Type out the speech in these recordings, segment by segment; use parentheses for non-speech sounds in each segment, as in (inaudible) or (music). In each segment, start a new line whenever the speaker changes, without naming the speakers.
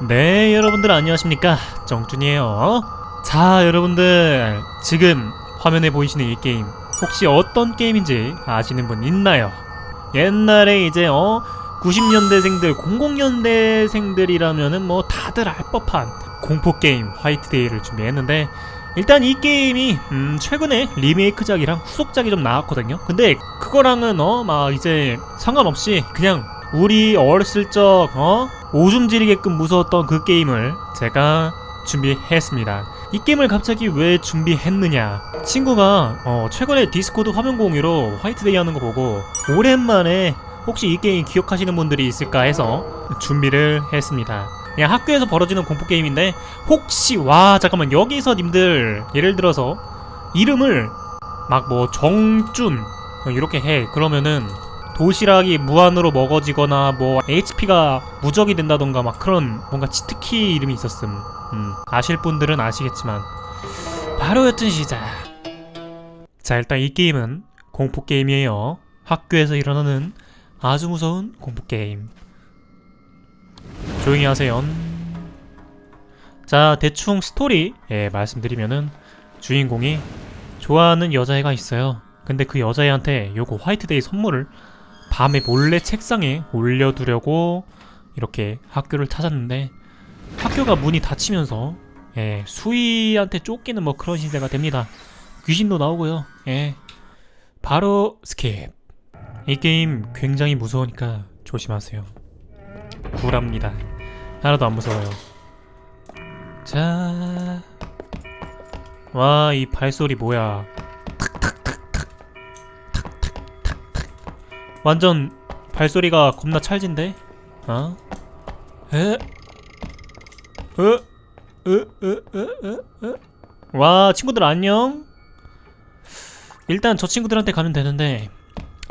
네, 여러분들 안녕하십니까? 정준이에요. 자, 여러분들 지금 화면에 보이시는 이 게임 혹시 어떤 게임인지 아시는 분 있나요? 옛날에 이제 어 90년대생들, 00년대생들이라면은 뭐 다들 알 법한 공포 게임 화이트데이를 준비했는데 일단 이 게임이 음 최근에 리메이크작이랑 후속작이 좀 나왔거든요. 근데 그거랑은 어 막 이제 상관없이 그냥 우리 어렸을 적 어? 오줌 지리게끔 무서웠던 그 게임을 제가 준비했습니다. 이 게임을 갑자기 왜 준비했느냐? 친구가 어, 최근에 디스코드 화면 공유로 화이트데이 하는 거 보고 오랜만에 혹시 이 게임 기억하시는 분들이 있을까 해서 준비를 했습니다. 그냥 학교에서 벌어지는 공포 게임인데 혹시 와 잠깐만 여기서 님들 예를 들어서 이름을 막 뭐 정준 어, 이렇게 해 그러면은 도시락이 무한으로 먹어지거나 뭐 HP가 무적이 된다던가 막 그런 뭔가 치트키 이름이 있었음. 음, 아실 분들은 아시겠지만 바로였던 시작. 자 일단 이 게임은 공포 게임이에요. 학교에서 일어나는 아주 무서운 공포 게임. 조용히 하세요. 자 대충 스토리 예 말씀드리면은 주인공이 좋아하는 여자애가 있어요. 근데 그 여자애한테 요거 화이트데이 선물을 밤에 몰래 책상에 올려두려고 이렇게 학교를 찾았는데 학교가 문이 닫히면서 예, 수희한테 쫓기는 뭐 그런 신세가 됩니다. 귀신도 나오고요. 예. 바로 스킵. 이 게임 굉장히 무서우니까 조심하세요. 굴합니다. 하나도 안 무서워요. 자. 와, 이 발소리 뭐야. 완전 발소리가 겁나 찰진데? 어? 에? 어? 어? 어? 어? 어? 어? 와 친구들 안녕? 일단 저 친구들한테 가면 되는데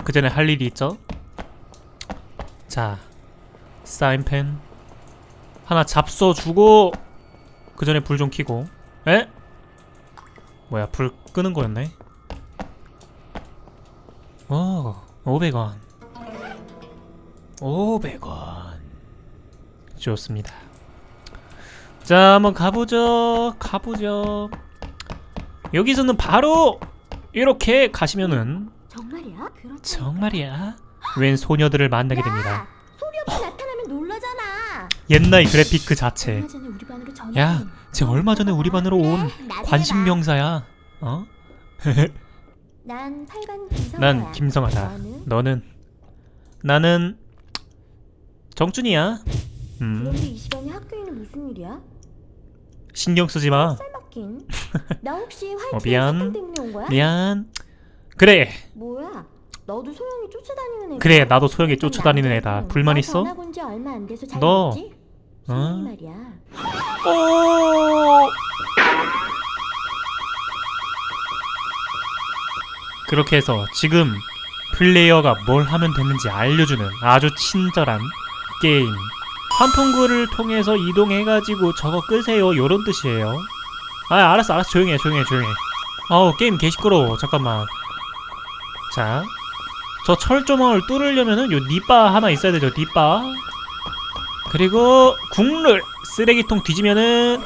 그 전에 할 일이 있죠? 자 사인펜 하나 잡숴주고 그 전에 불 좀 켜고 에? 뭐야 불 끄는 거였네 오 500원 500원 좋습니다 자 한번 가보죠 가보죠 여기서는 바로 이렇게 가시면은
정말이야? 그렇다.
정말이야 웬 소녀들을 만나게 됩니다
나타나면 놀라잖아.
옛날 그래픽 그 자체
얼마 전에 우리 반으로 전화.
야, 쟤 얼마 전에 우리 반으로 온 관심명사야 어? (laughs)
난 8반 김성아야.
난 김성하다?
너는
나는 정준이야 음
그런데 이 시간에 학교에는 무슨 일이야?
신경 쓰지 마
쌀 맞긴. (laughs) 나 혹시 화이트
어, 미안.
사건 때문에 온 거야?
미안 그래
뭐야? 너도 소영이 쫓아다니는 애.
그래 나도 소영이 쫓아다니는 애다 불만 있어?
전학 온지 얼마 안 돼서 잘
너.
됐지?
어?
소영이 말이야.
오 그렇게 해서 지금 플레이어가 뭘 하면 되는지 알려주는 아주 친절한 게임. 환풍구를 통해서 이동해가지고 저거 끄세요. 요런 뜻이에요. 아 알았어 알았어. 조용히 해 조용히 해 조용히 해. 아우 게임 개 시끄러워. 잠깐만. 자 저 철조망을 뚫으려면은 요 니바 하나 있어야 되죠 니바. 그리고 국룰. 쓰레기통 뒤지면은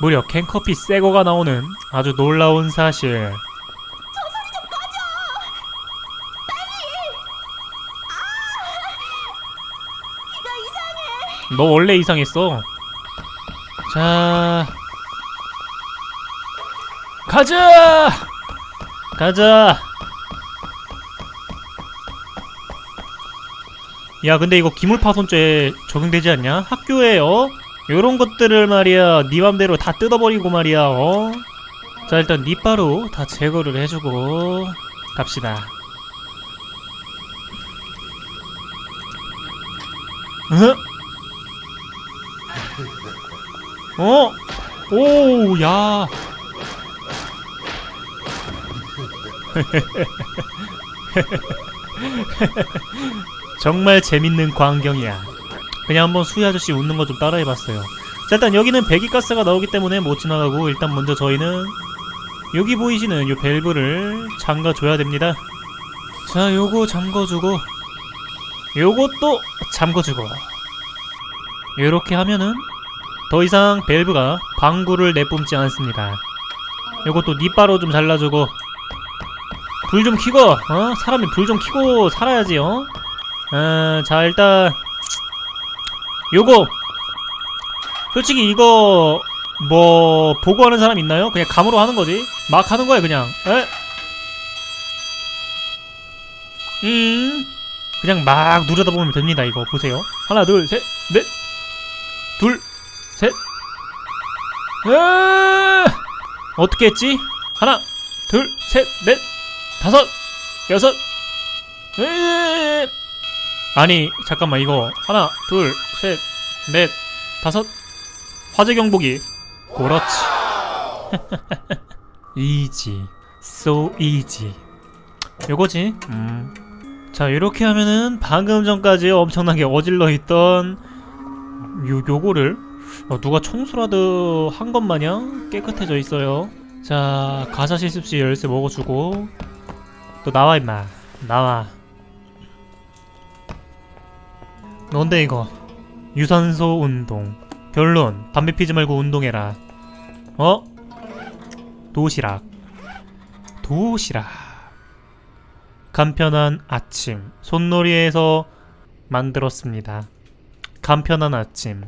무려 캔커피 새거가 나오는 아주 놀라운 사실 너 원래 이상했어. 자, 가자, 가자. 야, 근데 이거 기물파손죄 적용되지 않냐? 학교에 어 요런 것들을 말이야, 네 맘대로 다 뜯어버리고 말이야, 어. 자, 일단 니바로 다 제거를 해주고 갑시다. 응? 어? 오, 야. (laughs) 정말 재밌는 광경이야. 그냥 한번 수희 아저씨 웃는 거 좀 따라해봤어요. 자, 일단 여기는 배기가스가 나오기 때문에 못 지나가고 일단 먼저 저희는 여기 보이시는 요 밸브를 잠가줘야 됩니다. 자, 요거 잠궈주고 요것도 잠궈주고 요렇게 하면은 더 이상 밸브가 방구를 내뿜지 않습니다. 요것도 니빠로 좀 잘라주고 불좀 켜고 어 사람이 불좀 켜고 살아야지 어. 아, 자 일단 요거 솔직히 이거 뭐 보고 하는 사람 있나요? 그냥 감으로 하는 거지. 막 하는 거야 그냥. 에? 음. 그냥 막 누르다 보면 됩니다. 이거 보세요. 하나, 둘, 셋, 넷, 둘, 셋. 에! 어떻게 했지? 하나, 둘, 셋, 넷, 다섯, 여섯. 에! 아니 잠깐만 이거 하나, 둘, 셋, 넷, 다섯. 화재 경보기. 그렇지. (laughs) easy, so easy. 요거지. 음. 자 이렇게 하면은 방금 전까지 엄청나게 어질러 있던 요 요거를 어, 누가 청소라도 한 것 마냥 깨끗해져 있어요. 자 가사 실습시 열쇠 먹어주고 또 나와 임마 나와. 뭔데 이거 유산소 운동 결론 담배 피지 말고 운동해라. 어? 도시락 도시락 간편한 아침 손놀이에서 만들었습니다. 간편한 아침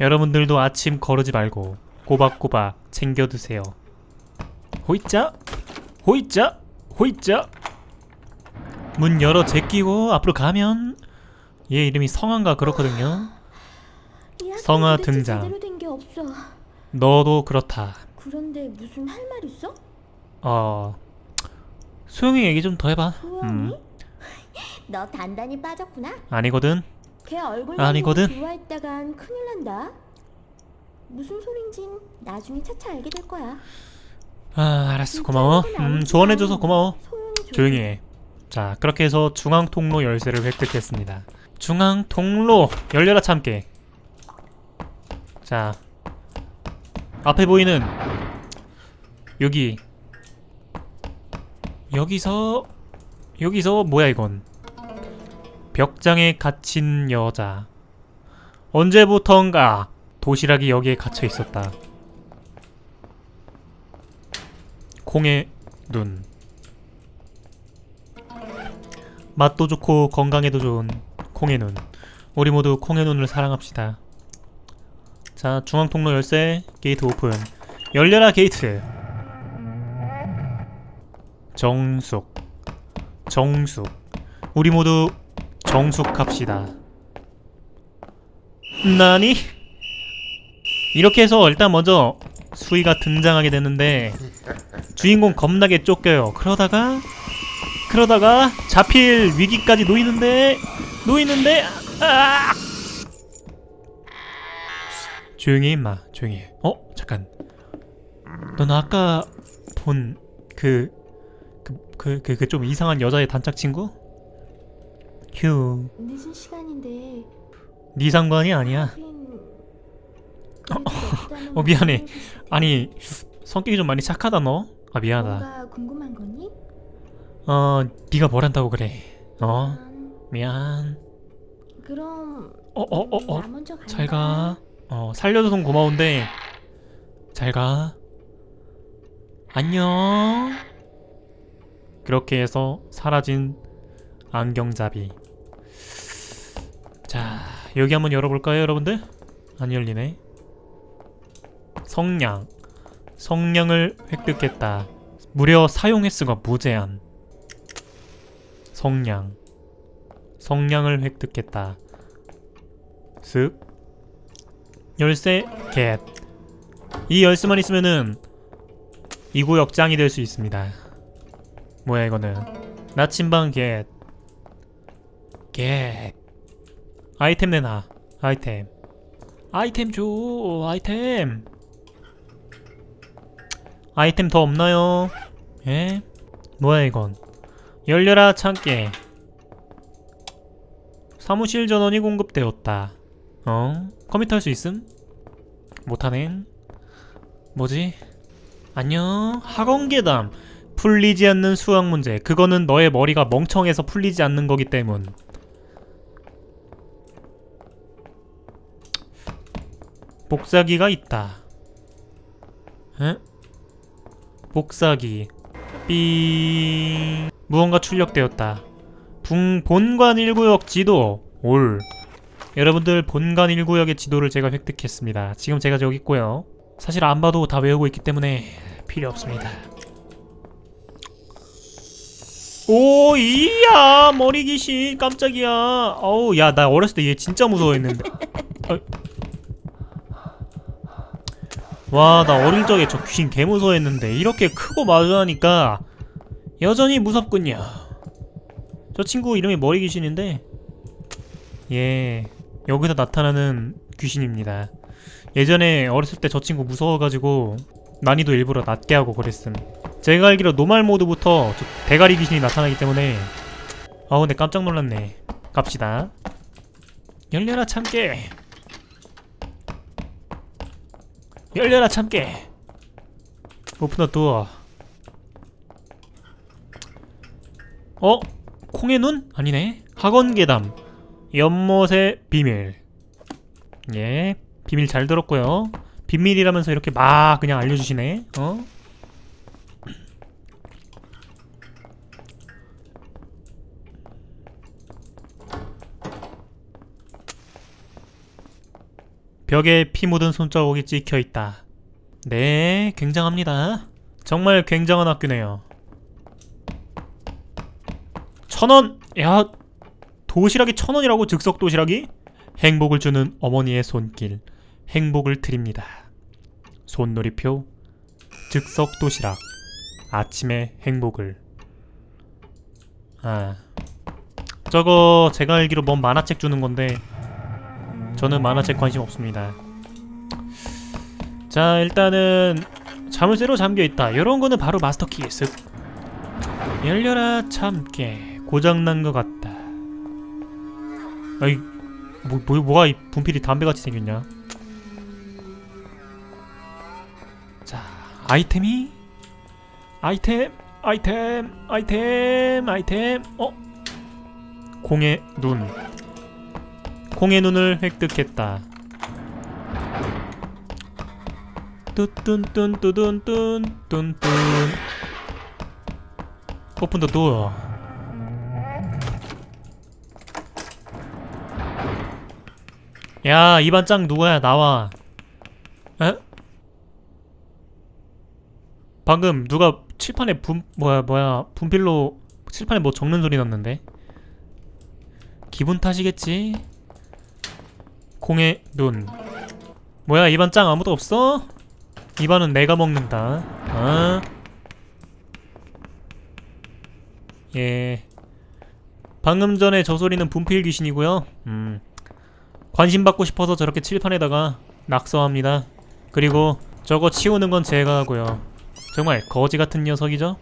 여러분들도 아침 거르지 말고 꼬박꼬박 챙겨 드세요. 호이자 호이자 호이자 문 열어 제끼고 앞으로 가면 얘 이름이 성한가 그렇거든요. 성아 등장. 너도 그렇다.
그런데 무슨 할 말 있어?
어 소영이 얘기 좀 더 해봐.
소영이?
음, (laughs)
너 단단히 빠졌구나.
아니거든.
걔 얼굴
아니거든.
좋아했다간 큰일 난다. 무슨 소린진 나중에 차차 알게 될 거야.
아 알았어 고마워. 음 조언해줘서 고마워. 조용히 해. 자, 그렇게 해서 중앙 통로 열쇠를 획득했습니다. 중앙 통로 열려라 참깨. 자, 앞에 보이는 여기 여기서 여기서 뭐야 이건? 벽장에 갇힌 여자. 언제부턴가 도시락이 여기에 갇혀 있었다. 콩의 눈. 맛도 좋고 건강에도 좋은 콩의 눈. 우리 모두 콩의 눈을 사랑합시다. 자, 중앙 통로 열쇠, 게이트 오픈. 열려라 게이트. 정숙. 정숙. 우리 모두 정숙합시다. 나니? 이렇게 해서 일단 먼저 수희가 등장하게 되는데 주인공 겁나게 쫓겨요. 그러다가 그러다가 잡힐 위기까지 놓이는데 놓이는데 아! 조용히 해 임마 조용히 해. 어 잠깐 넌 아까 본 그 그 그그그좀 이상한 여자의 단짝 친구? 휴,
늦은 시간인데
네 상관이 아니야. 어, 미안해. 아니 성격이 좀 많이 착하다 너. 아 미안하다.
뭔가 궁금한 거니?
어 네가 뭘 한다고 그래. 어
미안.
미안.
그럼
어 어 어 어.
나 먼저 간다.
잘 가. 어, 살려줘서 고마운데 잘 가. 안녕. 그렇게 해서 사라진 안경잡이. 자, 여기 한번 열어볼까요, 여러분들? 안 열리네. 성냥. 성냥을 획득했다. 무려 사용 횟수가 무제한. 성냥. 성냥을 획득했다. 쓱. 열쇠 겟. 이 열쇠만 있으면은 이 구역 짱이 될 수 있습니다. 뭐야 이거는 나침반 겟. 겟. 아이템 내놔. 아이템. 아이템 줘. 아이템. 아이템 더 없나요? 예? 뭐야 이건? 열려라 창게. 사무실 전원이 공급되었다. 어? 컴퓨터 할 수 있음? 못하네. 뭐지? 안녕. 학원 계담. 풀리지 않는 수학 문제. 그거는 너의 머리가 멍청해서 풀리지 않는 거기 때문. 복사기가 있다. 에? 복사기. 삥. 무언가 출력되었다. 붕 본관 1구역 지도 올. 여러분들 본관 1구역의 지도를 제가 획득했습니다. 지금 제가 저기 있고요. 사실 안 봐도 다 외우고 있기 때문에 필요 없습니다. 오 이야 머리 귀신 깜짝이야. 어우 야 나 어렸을 때 얘 진짜 무서워했는데. (laughs) 와 나 어릴 적에 저 귀신 개 무서워했는데 이렇게 크고 마주하니까 여전히 무섭군요. 저 친구 이름이 머리 귀신인데 예 여기서 나타나는 귀신입니다. 예전에 어렸을 때 저 친구 무서워가지고 난이도 일부러 낮게 하고 그랬음. 제가 알기로 노말 모드부터 저 대가리 귀신이 나타나기 때문에 아 근데 깜짝 놀랐네. 갑시다. 열려라 참깨. 열려라 참깨. 오픈 더 도어. 어? 콩의 눈? 아니네. 학원 괴담. 연못의 비밀. 예. 비밀 잘 들었고요. 비밀이라면서 이렇게 막 그냥 알려주시네. 어? 벽에 피 묻은 손자국이 찍혀 있다. 네, 굉장합니다. 정말 굉장한 학교네요. 천 원! 야, 도시락이 천 원이라고 즉석 도시락이? 행복을 주는 어머니의 손길. 행복을 드립니다. 손놀이표, 즉석 도시락, 아침의 행복을. 아, 저거 제가 알기로 뭔 만화책 주는 건데 저는 만화책 관심 없습니다. 자, 일단은 자물쇠로 잠겨 있다. 이런 거는 바로 마스터키. 쓱. 열려라 참깨. 고장 난 것 같다. 아이, 뭐, 뭐 뭐가 이 분필이 담배같이 생겼냐? 자, 아이템이 아이템, 아이템, 아이템, 아이템. 어? 공의 눈. 공의 눈을 획득했다. 뚜뚠뚠뚜뚠뚠뚠뚠 오픈 더 도어 야 이반 짱 누구야? 나와. 에? 방금 누가 칠판에 분 뭐야 뭐야 분필로 칠판에 뭐 적는 소리 났는데? 기분 탓이겠지 공의 눈. 뭐야 이반 짱 아무도 없어? 이반은 내가 먹는다. 어? 예. 방금 전에 저 소리는 분필 귀신이고요. 음. 관심 받고 싶어서 저렇게 칠판에다가 낙서합니다. 그리고 저거 치우는 건 제가 하고요. 정말 거지 같은 녀석이죠?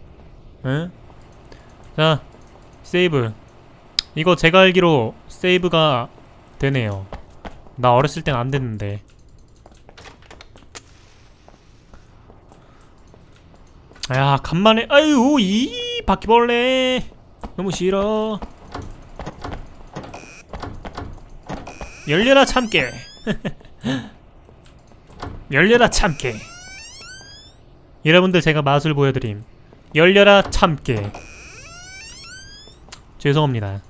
응? 자 세이브. 이거 제가 알기로 세이브가 되네요 나 어렸을 땐 안 됐는데. 야 간만에 아유 이 바퀴벌레. 너무 싫어. 열려라 참깨. (laughs) 열려라 참깨. 여러분들 제가 맛을 보여드림. 열려라 참깨. 죄송합니다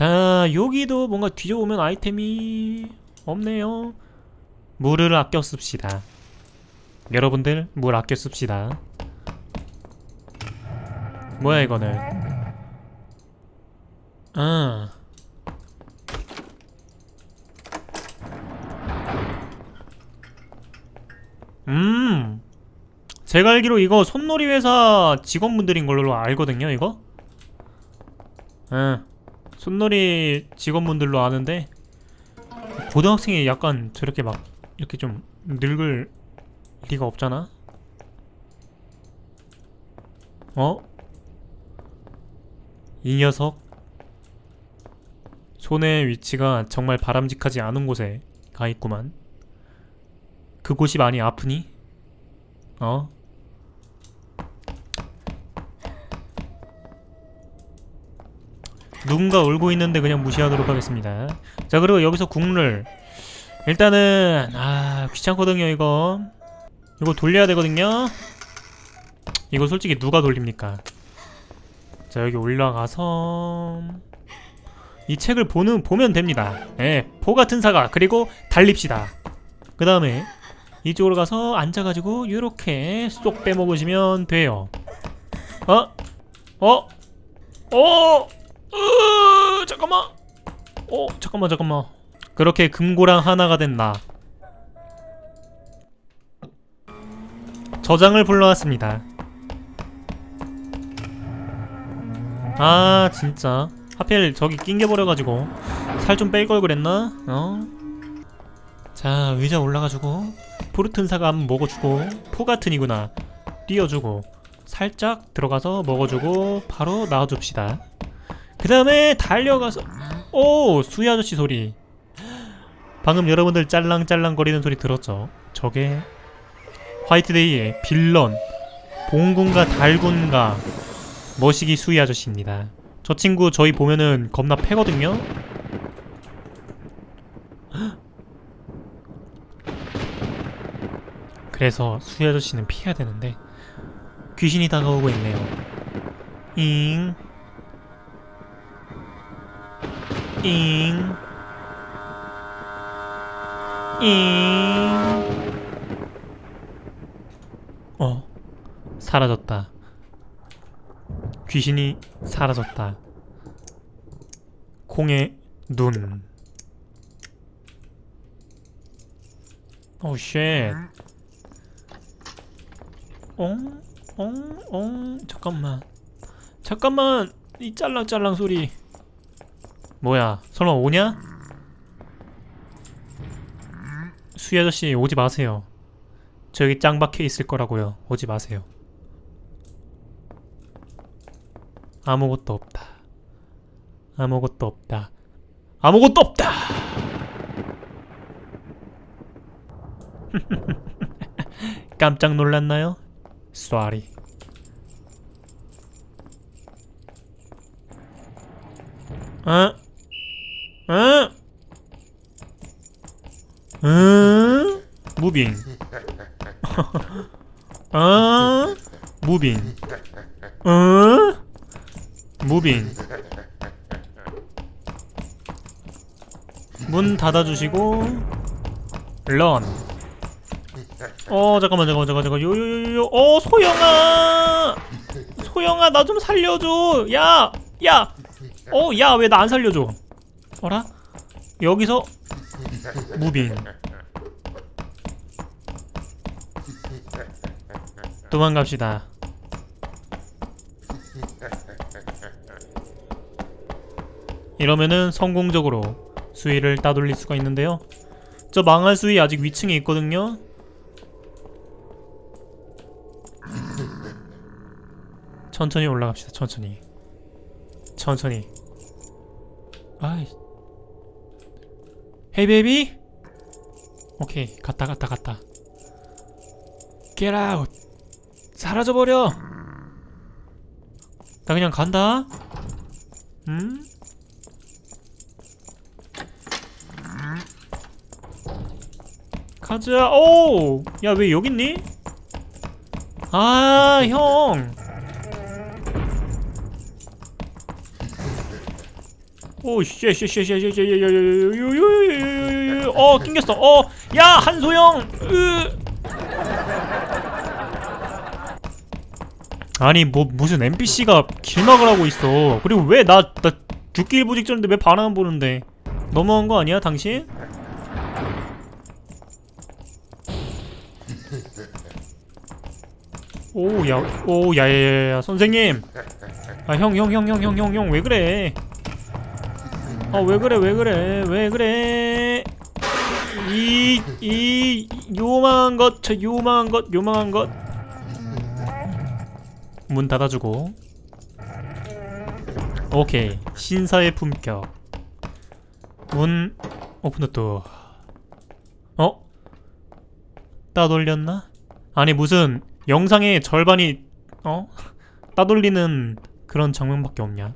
자 여기도 뭔가 뒤져보면 아이템이 없네요. 물을 아껴 씁시다. 여러분들 물 아껴 씁시다. 뭐야 이거는? 아. 음. 제가 알기로 이거 손놀이 회사 직원분들인 걸로 알거든요 이거? 예 손놀이 직원분들로 아는데 고등학생이 약간 저렇게 막 이렇게 좀 늙을 리가 없잖아 어? 이 녀석 손의 위치가 정말 바람직하지 않은 곳에 가 있구만 그곳이 많이 아프니? 어? 누군가 울고 있는데 그냥 무시하도록 하겠습니다. 자 그리고 여기서 국룰 일단은 아 귀찮거든요 이거 이거 돌려야 되거든요. 이거 솔직히 누가 돌립니까? 자 여기 올라가서 이 책을 보는 보면 됩니다. 예, 포 같은 사과 그리고 달립시다. 그 다음에 이쪽으로 가서 앉아가지고 이렇게 쏙 빼먹으시면 돼요. 어? 어? 어? 으, 잠깐만. 어, 잠깐만, 잠깐만. 그렇게 금고랑 하나가 된 나. 저장을 불러왔습니다. 아, 진짜. 하필 저기 낑겨 버려가지고 살 좀 뺄 걸 그랬나? 어? 자, 의자 올라가지고 포르튼 사과 한번 먹어주고 포 같은이구나. 띄워주고 살짝 들어가서 먹어주고 바로 나와줍시다. 그 다음에 달려가서 오 수희 아저씨 소리. 방금 여러분들 짤랑짤랑 거리는 소리 들었죠? 저게 화이트데이의 빌런 봉군가 달군가 머시기 수희 아저씨입니다. 저 친구 저희 보면은 겁나 패거든요. 그래서 수희 아저씨는 피해야 되는데 귀신이 다가오고 있네요. 잉. 잉. 잉. 어. 사라졌다. 귀신이 사라졌다. 콩의 눈. 오 쉣. 엉? 엉? 엉? 잠깐만. 잠깐만. 이 짤랑짤랑 소리. 뭐야? 설마 오냐? 수희 아저씨 오지 마세요. 저 여기 짱 박혀 있을 거라고요. 오지 마세요. 아무것도 없다. 아무것도 없다. 아무것도 없다. (laughs) 깜짝 놀랐나요? 쏘리. 어? 어? 응? 무빙. (laughs) 어? 무빙. 어? 무빙. 문 닫아주시고 런. 어 잠깐만 잠깐만 잠깐만 잠깐 요요요요 어 소영아 소영아 나 좀 살려줘 야 야 어 야 왜 나 안 살려줘 어라? 여기서 무빙. 도망갑시다. 이러면은 성공적으로 수위를 따돌릴 수가 있는데요. 저 망할 수위 아직 위층에 있거든요. 천천히 올라갑시다 천천히. 천천히. 아이 헤이 베이비 오케이 갔다 갔다 갔다 out 사라져버려 나 그냥 간다 음? 가자 오! 야 왜 여기 있니? 아, 형. 오씨씨씨씨씨씨어 낑겼어 어야 한소영 아니 뭐 무슨 NPC가 길 막으라고 있어 그리고 왜 나 나 죽기 일보 직전인데 왜 반항 안 보는데 넘어간 거 아니야 당신? 오야오야야야 선생님 아 형 형 형 형 형 형 형 왜 그래 아, 왜 그래, 왜 그래, 왜 그래? 이, 이, 요망한 것, 저 요망한 것, 요망한 것. 문 닫아주고. 오케이, 신사의 품격. 문 오픈 더 도. 어? 따돌렸나? 아니 무슨 영상의 절반이 어? (laughs) 따돌리는 그런 장면밖에 없냐?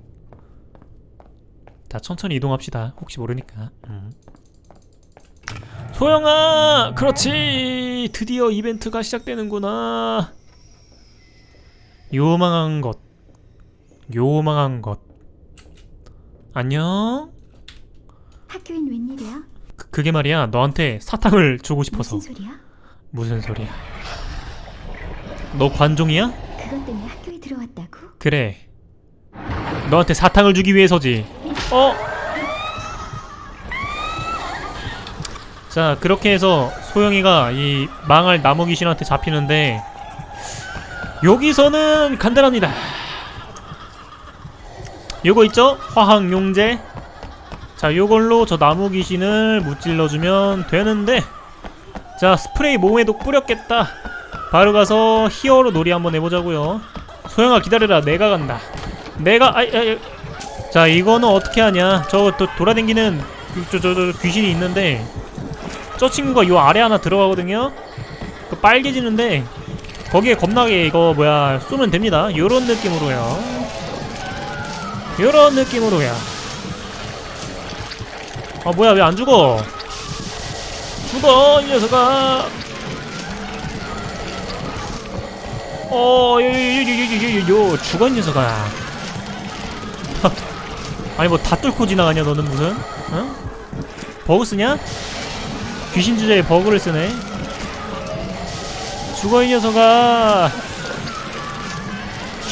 자 천천히 이동합시다. 혹시 모르니까. 음. 소영아! 그렇지! 드디어 이벤트가 시작되는구나. 요망한 것. 요망한 것. 안녕?
학교엔 웬일이야?
그, 그게 말이야. 너한테 사탕을 주고 싶어서.
무슨 소리야?
무슨 소리야? 너 관종이야?
그것 때문에 학교에 들어왔다고?
그래. 너한테 사탕을 주기 위해서지 어? 자 그렇게 해서 소영이가 이 망할 나무 귀신한테 잡히는데 여기서는 간단합니다. 요거 있죠? 화학 용제. 자 요걸로 저 나무 귀신을 무찔러주면 되는데 자 스프레이 몸에도 뿌렸겠다. 바로 가서 히어로 놀이 한번 해보자고요. 소영아 기다려라. 내가 간다. 내가 아이 아이 자 이거는 어떻게 하냐 저또 돌아다니는 그, 저, 저, 저 귀신이 있는데 저 친구가 요 아래 하나 들어가거든요 그 빨개지는데 거기에 겁나게 이거 뭐야 쏘면 됩니다 요런 느낌으로요 요런 느낌으로야 아 뭐야 왜 안 죽어 죽어 이 녀석아 어, 요, 요, 요, 요, 요, 요, 요, 죽어, 이 녀석아. 아니, 뭐, 다 뚫고 지나가냐, 너는 무슨? 어? 버그 쓰냐? 귀신 주제에 버그를 쓰네. 죽어, 이 녀석아.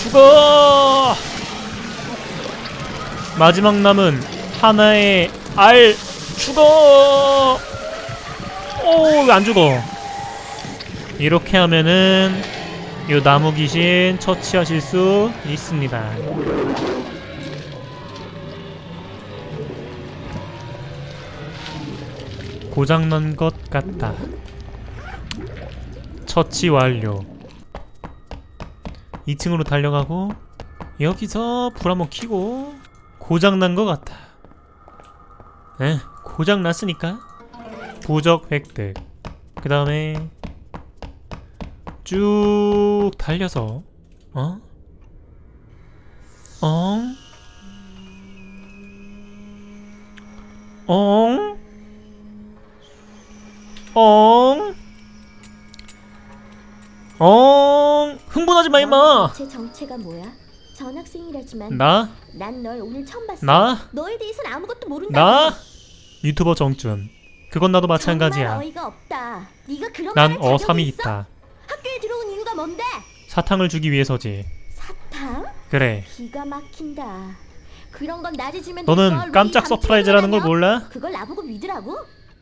죽어! 마지막 남은 하나의 알, 죽어! 오, 왜 안 죽어? 이렇게 하면은 요 나무 귀신 처치하실 수 있습니다. 고장난 것 같다. 처치 완료. 2층으로 달려가고 여기서 불 한번 켜고 고장난 것 같다. 에 고장 났으니까 부적 획득. 그 다음에 쭉 달려서 어? 엉? 엉? 엉? 흥분하지 마 임마
제 정체가 뭐야? 전학생이라지만
나?
난 널 오늘 처음 봤어.
나?
너에 대해서는 아무것도 모른다.
나? 유튜버 정준 그건 나도
정말
마찬가지야
어이가 없다. 네가 그런
난
말할
어삼이
있어?
있다
학교에 들어온 이유가 뭔데?
사탕을 주기 위해서지
사탕?
그래
기가 막힌다. 그런 건 낮에 주면
너는 깜짝 서프라이즈라는 걸? 몰라?
그걸 나보고 믿으라고?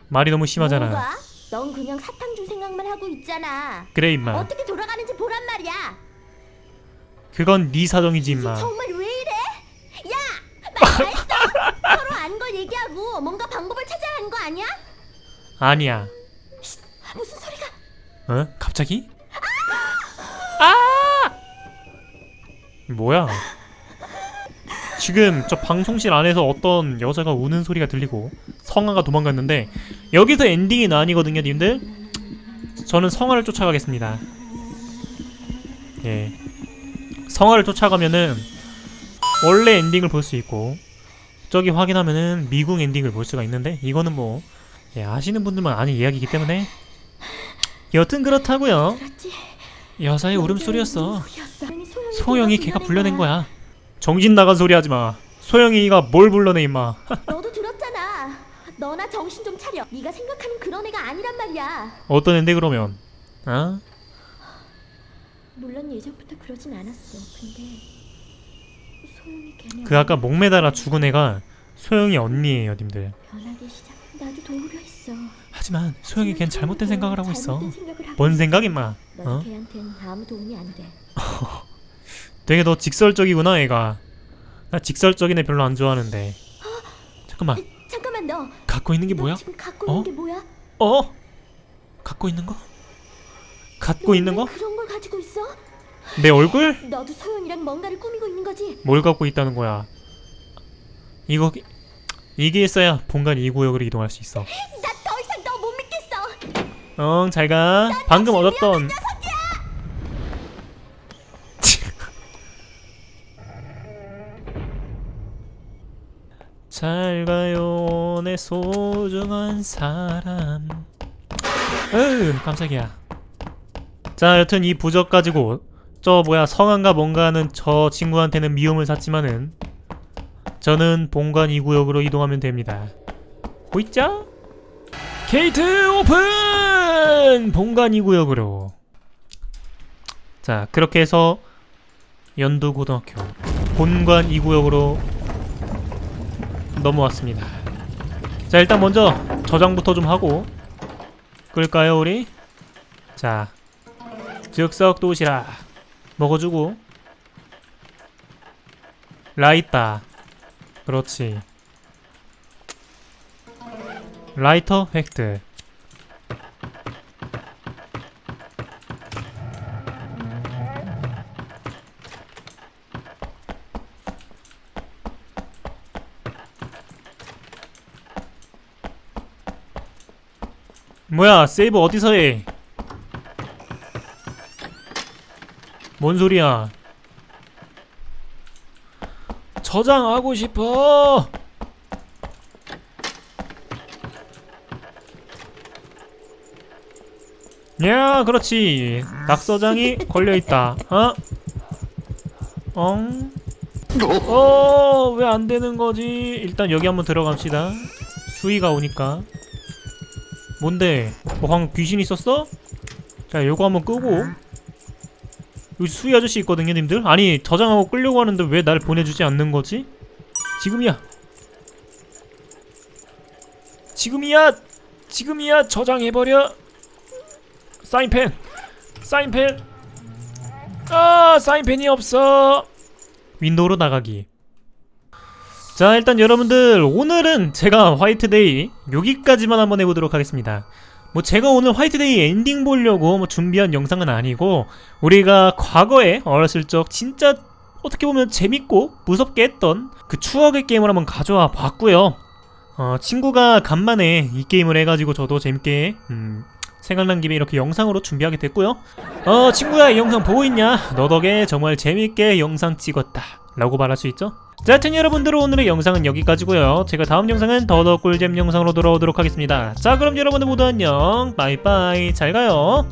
말이 너무 심하잖아
뭐가? 넌 그냥 사탕 줄 생각만 하고 있잖아.
그래 임마
어떻게 돌아가는지 보란 말이야.
그건 네 사정이지 임마
정말 왜 이래? 야, 말 잘했어. (laughs) 서로 안 걸 얘기하고 뭔가 방법을 찾아야 하는 거 아니야?
아니야
무슨 소리가?
어? 갑자기? 아! 뭐야? 지금 저 방송실 안에서 어떤 여자가 우는 소리가 들리고 성아가 도망갔는데 여기서 엔딩이 아니거든요, 님들. 저는 성아를 쫓아가겠습니다. 예. 성아를 쫓아가면은 원래 엔딩을 볼 수 있고 저기 확인하면은 미궁 엔딩을 볼 수가 있는데 이거는 뭐 예, 아시는 분들만 아는 이야기이기 때문에 여튼 그렇다고요. 여자의 울음소리였어. 소영이 걔가 불러낸 거야. 정신 나간 소리 하지 마. 소영이가 뭘 불러내 임마. (laughs)
너도 들었잖아. 너나 정신 좀 차려. 네가 생각하는 그런 애가 아니란 말이야.
어떤 앤데 그러면? 어?
물론 예전부터 그러진 않았어. 근데 소영이 걔네
그 아까 목 매달아 죽은 애가 소영이 언니예요, 님들.
변하기 시작. 나도 도우려 했어.
하지만 소영이 걔는 잘못된 생각을 하고 있어.
잘못된 생각을 하고
뭔. 생각 임마? 어?
걔한텐 아무 도움이 안 돼. (laughs)
되게 너 직설적이구나, 애가. 나 직설적인 애 별로 안 좋아하는데. 잠깐만,
잠깐만 너.
갖고 있는 게
너
뭐야?
지금 갖고
어?
있는 게 뭐야?
어? 갖고 있는 거? 갖고 있는
왜
거?
그런 걸 가지고 있어?
내 얼굴?
너도 소영이랑 뭔가를 꾸미고 있는 거지?
뭘 갖고 있다는 거야? 이거 이게 있어야 본관 2구역으로 이동할 수 있어.
나 더 이상 너 못 믿겠어.
응, 잘 가. 방금 얻었던 (laughs) 잘 가요 내 소중한 사람 으 깜짝이야 자 여튼 이 부적 가지고 저 뭐야 성한가 뭔가 하는 저 친구한테는 미움을 샀지만은 저는 본관 2구역으로 이동하면 됩니다 보이죠? 게이트 오픈! 본관 2구역으로 자 그렇게 해서 연두고등학교 본관 2구역으로 넘어왔습니다 자 일단 먼저 저장부터 좀 하고 끌까요 우리? 자 즉석 도시락 먹어주고. 라이따 그렇지. 라이터 획득. 뭐야 세이브 어디서 해? 뭔 소리야? 저장하고 싶어. 야, 그렇지. 낙서장이 걸려 있다. 어? 엉? 어, 왜 안 되는 거지? 일단 여기 한번 들어갑시다. 수위가 오니까. 뭔데? 뭐 방금 귀신 있었어? 자, 요거 한번 끄고. 여기 수희 아저씨 있거든요, 님들. 아니, 저장하고 끌려고 하는데 왜 날 보내주지 않는 거지? 지금이야. 지금이야. 지금이야. 저장해버려. 사인펜. 사인펜. 아, 사인펜이 없어. 윈도우로 나가기. 자, 일단 여러분들 오늘은 제가 화이트데이 여기까지만 한번 해보도록 하겠습니다. 뭐 제가 오늘 화이트데이 엔딩 보려고 뭐 준비한 영상은 아니고 우리가 과거에 어렸을 적 진짜 어떻게 보면 재밌고 무섭게 했던 그 추억의 게임을 한번 가져와 봤고요. 어, 친구가 간만에 이 게임을 해가지고 저도 재밌게 음, 생각난 김에 이렇게 영상으로 준비하게 됐고요. 어 친구야 이 영상 보고 있냐? 너 덕에 정말 재밌게 영상 찍었다 라고 말할 수 있죠? 자 하여튼 여러분들 오늘의 영상은 여기까지고요. 제가 다음 영상은 더더 꿀잼 영상으로 돌아오도록 하겠습니다. 자 그럼 여러분들 모두 안녕. 빠이빠이. 잘 가요